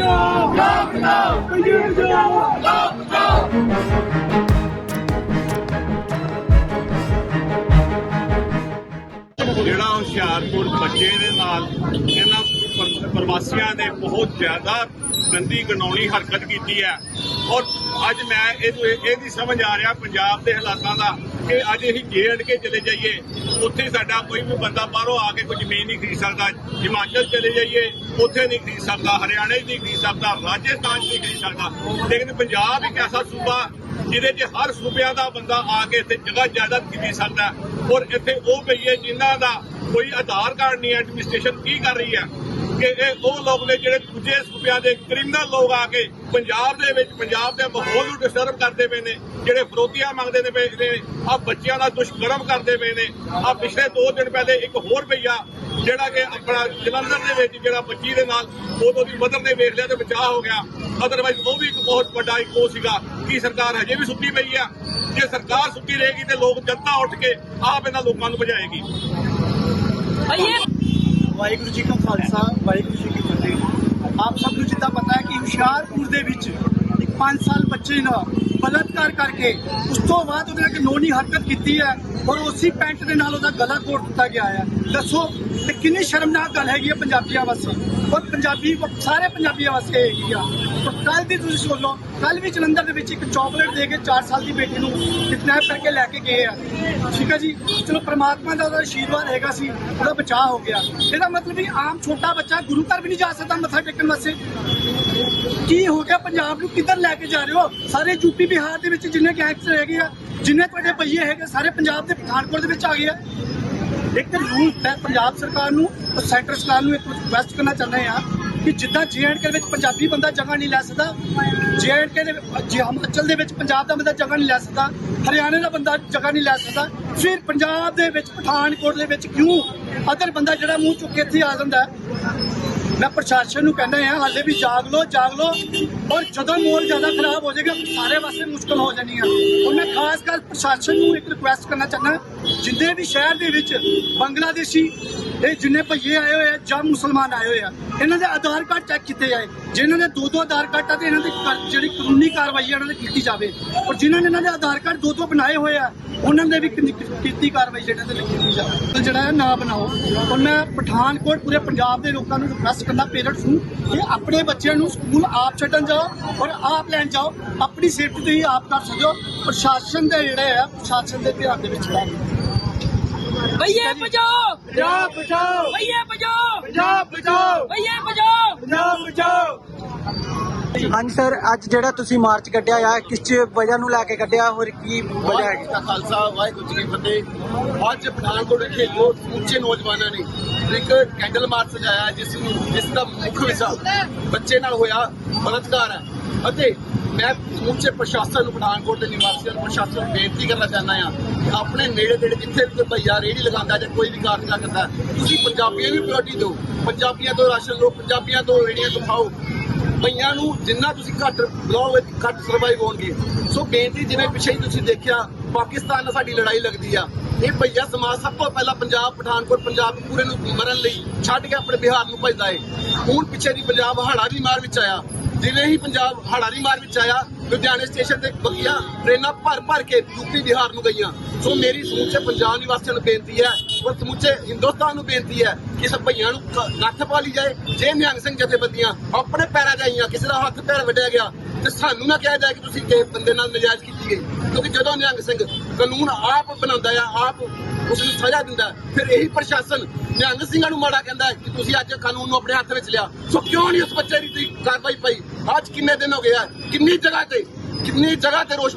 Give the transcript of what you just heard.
Lockdown! Lockdown! For years now! Lockdown! ਜਿਹੜਾ ਹੁਸ਼ਿਆਰਪੁਰ ਬੱਚੇ ਦੇ ਨਾਲ ਇਹਨਾਂ ਪ੍ਰਵਾਸੀਆਂ ਨੇ ਬਹੁਤ ਜ਼ਿਆਦਾ ਗੰਦੀ ਗਨਾਉਣੀ ਹਰਕਤ ਕੀਤੀ ਹੈ। ਔਰ ਅੱਜ ਮੈਂ ਇਹ ਇਹ ਨਹੀਂ ਸਮਝ ਆ ਰਿਹਾ ਪੰਜਾਬ ਦੇ ਹਾਲਾਤਾਂ ਦਾ ਕਿ ਅੱਜ ਅਸੀਂ ਜੇ ਐਂਡ ਕੇ ਚਲੇ ਜਾਈਏ, ਉੱਥੇ ਸਾਡਾ ਕੋਈ ਵੀ ਬੰਦਾ ਬਾਹਰੋਂ ਆ ਕੇ ਕੋਈ ਜ਼ਮੀਨ ਨਹੀਂ ਖਰੀਦ ਸਕਦਾ, ਹਿਮਾਚਲ ਚਲੇ ਜਾਈਏ, ਉੱਥੇ ਨਹੀਂ ਖਰੀਦ ਸਕਦਾ, ਹਰਿਆਣਾ 'ਚ ਨਹੀਂ ਖਰੀਦ ਸਕਦਾ, ਰਾਜਸਥਾਨ 'ਚ ਨਹੀਂ ਖਰੀਦ ਸਕਦਾ। ਲੇਕਿਨ ਪੰਜਾਬ ਇੱਕ ਐਸਾ ਸੂਬਾ ਜਿਹਦੇ 'ਚ ਹਰ ਸੂਬਿਆਂ ਦਾ ਬੰਦਾ ਆ ਕੇ ਇੱਥੇ ਜਗ੍ਹਾ ਜਾਇਦਾਦ ਖਰੀਦ ਸਕਦਾ ਔਰ ਇੱਥੇ ਉਹ ਪਈਏ ਜਿਨ੍ਹਾਂ ਦਾ ਕੋਈ ਆਧਾਰ ਕਾਰਡ ਨਹੀਂ ਐਡਮਿਨਿਸਟ੍ਰੇਸ਼ਨ ਕੀ ਕਰ ਰਹੀ ਹੈ? ਕਿ ਇਹ ਉਹ ਲੋਕ ਨੇ ਜਿਹੜੇ ਦੂਜੇ ਸੂਬਿਆਂ ਦੇ ਕ੍ਰਿਮੀਨਲ ਲੋਕ ਆ ਕੇ ਪੰਜਾਬ ਦੇ ਵਿੱਚ, ਪੰਜਾਬ ਦੇ ਮਾਹੌਲ ਨੂੰ ਡਿਸਟਰਬ ਕਰਦੇ ਪਏ ਨੇ, ਜਿਹੜੇ ਫਰੋਤੀਆਂ ਮੰਗਦੇ ਨੇ ਪਏ ਨੇ ਆ ਬੱਚਿਆਂ ਦਾ ਦੁਸ਼ਕਰਮ ਕਰਦੇ ਪਏ ਨੇ। ਆ ਪਿਛਲੇ 2 ਦਿਨ ਪਹਿਲੇ ਇੱਕ ਹੋਰ ਭਈਆ ਜਿਹੜਾ ਕਿ ਆਪਣਾ ਜਲੰਧਰ ਦੇ ਵਿੱਚ ਜਿਹੜਾ ਬੱਚੀ ਦੇ ਨਾਲ ਉਦੋਂ ਦੀ ਮਦਰ ਨੇ ਵੇਖ ਲਿਆ ਤੇ ਬਚਾਅ ਹੋ ਗਿਆ। ਅਦਰਵਾਈਜ਼ ਉਹ ਵੀ ਇੱਕ ਬਹੁਤ ਵੱਡਾ ਇੱਕ ਉਹ ਸੀਗਾ ਕਿ ਸਰਕਾਰ ਹਜੇ ਵੀ ਸੁੱਤੀ ਪਈ ਆ। ਜੇ ਸਰਕਾਰ ਸੁੱਤੀ ਰਹੇਗੀ ਤੇ ਲੋਕ ਜਨਤਾ ਉੱਠ ਕੇ ਆਪ ਇਹਨਾਂ ਲੋਕਾਂ ਨੂੰ ਬਚਾਏਗੀ ਵਾਹਿਗੁਰੂ ਜੀ ਕਾ ਖਾਲਸਾ ਵਾਹਿਗੁਰੂ ਜੀ ਕੀ ਫਤਿਹ। ਆਪ ਸਭ ਨੂੰ ਜਿੱਦਾਂ ਪਤਾ ਹੈ ਕਿ ਹੁਸ਼ਿਆਰਪੁਰ ਦੇ ਵਿੱਚ ਇੱਕ 5 ਸਾਲ ਬੱਚੇ ਨਾਲ ਬਲਾਤਕਾਰ ਕਰਕੇ ਉਸ ਤੋਂ ਬਾਅਦ ਉਹਦੇ ਨਾਲ ਨੋਨੀ ਹਰਕਤ ਕੀਤੀ ਹੈ ਔਰ ਉਸੇ ਪੈਂਟ ਦੇ ਨਾਲ ਉਹਦਾ ਗਲਾ ਕੋਟ ਦਿੱਤਾ ਗਿਆ ਹੈ। ਦੱਸੋ ਤੇ ਕਿੰਨੀ ਸ਼ਰਮਨਾਕ ਗੱਲ ਹੈਗੀ ਹੈ ਪੰਜਾਬੀਆਂ ਵਾਸਤੇ। ਔਰ ਪੰਜਾਬੀ ਸਾਰੇ ਪੰਜਾਬੀਆਂ ਵਾਸਤੇ ਹੈਗੀ ਆ। ਕੱਲ ਦੀ ਤੁਸੀਂ ਸੁਣ ਕੱਲ ਵੀ ਜਲੰਧਰ ਦੇ ਵਿੱਚ ਇੱਕ ਚਾਕਲੇਟ ਦੇ ਕੇ 4 ਸਾਲ ਦੀ ਬੇਟੀ ਨੂੰ ਕਿਡਨੈਪ ਕਰਕੇ ਲੈ ਕੇ ਗਏ ਆ। ਠੀਕ ਹੈ ਜੀ? ਚਲੋ, ਪ੍ਰਮਾਤਮਾ ਦਾ ਉਹਦਾ ਆਸ਼ੀਰਵਾਦ ਹੈਗਾ ਸੀ, ਉਹਦਾ ਬਚਾਅ ਹੋ ਗਿਆ। ਇਹਦਾ ਮਤਲਬ ਵੀ ਆਮ ਛੋਟਾ ਬੱਚਾ ਗੁਰੂ ਘਰ ਵੀ ਨਹੀਂ ਜਾ ਸਕਦਾ ਮੱਥਾ ਟੇਕਣ ਵਾਸਤੇ। ਕੀ ਹੋ ਗਿਆ? ਪੰਜਾਬ ਨੂੰ ਕਿੱਧਰ ਲੈ ਕੇ ਜਾ ਰਹੇ ਹੋ? ਸਾਰੇ ਯੂਪੀ, ਬਿਹਾਰ ਦੇ ਵਿੱਚ ਜਿੰਨੇ ਗੈਂਗਸਟਰ ਹੈਗੇ ਆ, ਜਿੰਨੇ ਤੁਹਾਡੇ ਪਈਏ ਹੈਗੇ, ਸਾਰੇ ਪੰਜਾਬ ਦੇ ਪਠਾਨਕੋਟ ਦੇ ਵਿੱਚ ਆ ਗਏ ਆ। ਇੱਕ ਤਾਂ ਰੂਲ ਹੈ ਪੰਜਾਬ ਸਰਕਾਰ ਨੂੰ ਔਰ ਸੈਂਟਰ ਸਰਕਾਰ ਨੂੰ ਇੱਕ ਰਿਕੁਐਸਟ ਕਰਨਾ ਚਾਹੁੰਦੇ ਆ ਕਿ ਜਿੱਦਾਂ ਜੀਐਂਡਕੇ ਵਿੱਚ ਪੰਜਾਬੀ ਬੰਦਾ ਜਗ੍ਹਾ ਨਹੀਂ ਲੈ ਸਕਦਾ ਜੀਐਂਡਕੇ ਦੇ ਵਿੱਚ- ਜੇ ਹਿਮਾਚਲ ਦੇ ਵਿੱਚ ਪੰਜਾਬ ਦਾ ਬੰਦਾ ਜਗ੍ਹਾ ਨਹੀਂ ਲੈ ਸਕਦਾ, ਹਰਿਆਣੇ ਦਾ ਬੰਦਾ ਜਗ੍ਹਾ ਨਹੀਂ ਲੈ ਸਕਦਾ, ਫਿਰ ਪੰਜਾਬ ਦੇ ਵਿੱਚ ਪਠਾਨਕੋਟ ਦੇ ਵਿੱਚ ਕਿਉਂ? ਅਦਰ ਬੰਦਾ ਜਿਹੜਾ ਮੂੰਹ ਚੁੱਕ ਕੇ ਇੱਥੇ ਆ ਜਾਂਦਾ ਮੈਂ ਪ੍ਰਸ਼ਾਸਨ ਨੂੰ ਕਹਿੰਦਾ ਹਾਂ, ਹਾਲੇ ਵੀ ਜਾਗ ਲਓ ਜਾਗ ਲਓ। ਔਰ ਜਦੋਂ ਮੋਲ ਜ਼ਿਆਦਾ ਖਰਾਬ ਹੋ ਜਾਏਗਾ, ਸਾਰੇ ਵਾਸਤੇ ਮੁਸ਼ਕਲ ਹੋ ਜਾਣੀ ਆ। ਔਰ ਮੈਂ ਖਾਸ ਕਰ ਪ੍ਰਸ਼ਾਸਨ ਨੂੰ ਇੱਕ ਰਿਕੁਐਸਟ ਕਰਨਾ ਚਾਹੁੰਦਾ ਜਿੰਨੇ ਵੀ ਸ਼ਹਿਰ ਦੇ ਵਿੱਚ ਬੰਗਲਾਦੇਸ਼ੀ, ਇਹ ਜਿੰਨੇ ਭਈਏ ਆਏ ਹੋਏ ਆ ਜਾਂ ਮੁਸਲਮਾਨ ਆਏ ਹੋਏ ਆ, ਇਹਨਾਂ ਦੇ ਆਧਾਰ ਕਾਰਡ ਚੈੱਕ ਕੀਤੇ ਜਾਏ। ਜਿਨ੍ਹਾਂ ਦੇ ਦੋ ਦੋ ਆਧਾਰ ਕਾਰਡ ਆ ਤੇ ਇਹਨਾਂ ਦੀ ਜਿਹੜੀ ਕਾਨੂੰਨੀ ਕਾਰਵਾਈ ਆ, ਇਹਨਾਂ ਦੀ ਕੀਤੀ ਜਾਵੇ। ਔਰ ਜਿਨ੍ਹਾਂ ਨੇ ਇਹਨਾਂ ਦੇ ਆਧਾਰ ਕਾਰਡ ਦੋ ਦੋ ਬਣਾਏ ਹੋਏ ਆ, ਉਹਨਾਂ ਦੇ ਵੀ ਕੀਤੀ ਕਾਰਵਾਈ ਜਿਹੜਾ ਤੇ ਕੀਤੀ ਜਾਵੇ। ਜਿਹੜਾ ਹੈ ਨਾ ਬਣਾਓ। ਔਰ ਮੈਂ ਪਠਾਨਕੋਟ ਪੂਰੇ ਪੰਜਾਬ ਦੇ ਲੋਕਾਂ ਨੂੰ ਰਿਕੁਐਸਟ ਕਰਨਾ ਪੇਰੈਂਟਸ ਨੂੰ ਕਿ ਆਪਣੇ ਬੱਚਿਆਂ ਨੂੰ ਸਕੂਲ ਆਪ ਛੱਡਣ ਜਾਓ ਔਰ ਆਪ ਲੈਣ ਜਾਓ ਆਪਣੀ ਸੇਫਟੀ ਤੁਸੀਂ ਆਪ ਕਰ ਸਕੋ ਪ੍ਰਸ਼ਾਸਨ ਦੇ ਜਿਹੜੇ ਆ ਪ੍ਰਸ਼ਾਸਨ ਦੇ ਧਿਆਨ ਦੇ ਵਿੱਚ ਰਹਿਣ ਭਈਏ ਬਚਾਓ ਪੰਜਾਬ ਬਚਾਓ ਭਈਏ ਬਚਾਓ ਪੰਜਾਬ ਬਚਾਓ ਭਈਏ ਬਚਾਓ ਪੰਜਾਬ ਬਚਾਓ ਹਾਂਜੀ ਸਰ ਅੱਜ ਜਿਹੜਾ ਤੁਸੀਂ ਮਾਰਚ ਕੱਢਿਆ ਆ ਕਿਸ ਚ ਵਜ੍ਹਾ ਨੂੰ ਲੈ ਕੇ ਕੱਢਿਆ ਹੋਰ ਕੀ ਵਜ੍ਹਾ ਜੀ ਕਾ ਖਾਲਸਾ ਵਾਹਿਗੁਰੂ ਜੀ ਕੀ ਫਤਿਹ। ਅੱਜ ਪਠਾਨਕੋਟ ਵਿਖੇ ਬਹੁਤ ਉੱਚੇ ਨੌਜਵਾਨਾਂ ਨੇ ਇੱਕ ਕੈਂਡਲ ਮਾਰਚ ਸਜਾਇਆ ਜਿਸ ਨੂੰ ਜਿਸ ਦਾ ਮੁੱਖ ਵਿਸ਼ਾ ਬੱਚੇ ਨਾਲ ਹੋਇਆ ਬਲਾਤਕਾਰ ਹੈ। ਅਤੇ ਮੈਂ ਸਮੁੱਚੇ ਪ੍ਰਸ਼ਾਸਨ ਨੂੰ, ਪਠਾਨਕੋਟ ਦੇ ਨਿਵਾਸੀਆਂ ਨੂੰ, ਪ੍ਰਸ਼ਾਸਨ ਨੂੰ ਬੇਨਤੀ ਕਰਨਾ ਚਾਹੁੰਦਾ ਹਾਂ ਕਿ ਆਪਣੇ ਨੇੜੇ ਤੇੜੇ ਜਿੱਥੇ ਵੀ ਕੋਈ ਭਈਆ ਰੇੜੀ ਲਗਾਉਂਦਾ ਜਾਂ ਕੋਈ ਵੀ ਕਾਰਜ ਕਰਦਾ ਤੁਸੀਂ ਪੰਜਾਬੀਆਂ ਨੂੰ ਪ੍ਰਾਇੋਰਟੀ ਦਿਓ। ਪੰਜਾਬੀਆਂ ਤੋਂ ਰਾਸ਼ਨ ਲਓ, ਪੰਜਾਬੀਆਂ ਤੋਂ ਰੇੜੀਆਂ ਤੋਂ ਖਾਓ। ਭਈਆਂ ਨੂੰ ਜਿੰਨਾ ਤੁਸੀਂ ਘੱਟ ਬੁਲਾਓਗੇ ਘੱਟ ਸਰਵਾਈਵ ਹੋਣਗੇ। ਸੋ ਬੇਨਤੀ ਜਿਵੇਂ ਪਿੱਛੇ ਹੀ ਤੁਸੀਂ ਦੇਖਿਆ ਪਾਕਿਸਤਾਨ ਨਾਲ ਸਾਡੀ ਲੜਾਈ ਲੱਗਦੀ ਆ। ਇਹ ਭਈਆ ਸਮਾਜ ਸਭ ਤੋਂ ਪਹਿਲਾਂ ਪੰਜਾਬ, ਪਠਾਨਕੋਟ, ਪੰਜਾਬ ਪੂਰੇ ਨੂੰ ਮਰਨ ਲਈ ਛੱਡ ਕੇ ਆਪਣੇ ਬਿਹਾਰ ਨੂੰ ਭਜਦਾ ਏ। ਹੁਣ ਪਿੱਛੇ ਦੀ ਪੰਜਾਬ ਹੜਾ ਦੀ ਮਾਰ ਵਿੱਚ ਆਇਆ। ਜਿਵੇਂ ਹੀ ਪੰਜਾਬ ਹੜਾ ਦੀ ਮਾਰ ਵਿੱਚ ਆਇਆ। ਲੁਧਿਆਣੇ ਸਟੇਸ਼ਨ ਤੇ ਬਗੀਆਂ, ਟ੍ਰੇਨਾਂ ਭਰ ਭਰ ਕੇ ਯੂਪੀ ਬਿਹਾਰ ਨੂੰ ਗਈਆਂ। ਸੋ ਮੇਰੀ ਸਮੁੱਚੇ ਪੰਜਾਬ ਨਿਵਾਸੀਆਂ ਨੂੰ ਬੇਨਤੀ ਹੈ ਔਰ ਸਮੁੱਚੇ ਹਿੰਦੁਸਤਾਨ ਨੂੰ ਬੇਨਤੀ ਹੈ ਕਿ ਇਸ ਭਈਆਂ ਨੂੰ ਨੱਥ ਪਾ ਲਈ ਜਾਏ। ਜੇ ਨਿਹੰਗ ਸਿੰਘ ਜਥੇਬੰਦੀਆਂ ਆਪਣੇ ਪੈਰਾਂ ਜਾਈਆਂ ਕਿਸੇ ਦਾ ਹੱਥ ਪੈਰ ਵੱਢਿਆ ਗਿਆ ਤੇ ਸਾਨੂੰ ਨਾ ਕਿਹਾ ਜਾਏ ਕਿ ਤੁਸੀਂ ਕਿਸੇ ਬੰਦੇ ਨਾਲ ਨਜਾਇਜ਼ ਕੀਤੀ ਗਈ। ਕਿਉਂਕਿ ਜਦੋਂ ਨਿਹੰਗ ਸਿੰਘ ਕਾਨੂੰਨ ਆਪ ਬਣਾਉਂਦਾ ਆ, ਆਪ ਉਸ ਨੂੰ ਸਜ਼ਾ ਦਿੰਦਾ, ਫਿਰ ਇਹੀ ਪ੍ਰਸ਼ਾਸਨ ਨਿਹੰਗ ਸਿੰਘਾਂ ਨੂੰ ਮਾੜਾ ਕਹਿੰਦਾ ਕਿ ਤੁਸੀਂ ਅੱਜ ਕਾਨੂੰਨ ਨੂੰ ਆਪਣੇ ਹੱਥ ਵਿੱਚ ਲਿਆ। ਸੋ ਕਿਉਂ ਨਹੀਂ ਉਸ ਬੱਚੇ ਦੀ ਕਾਰਵਾਈ ਪਈ? ਅੱਜ ਕਿੰਨੇ ਦਿਨ ਹੋ ਗਏ ਆ? ਕਿੰਨੀ ਜਗ੍ਹਾ ਤੇ, ਕਿੰਨੀ ਜਗ੍ਹਾ ਤੇ ਰੋਸ਼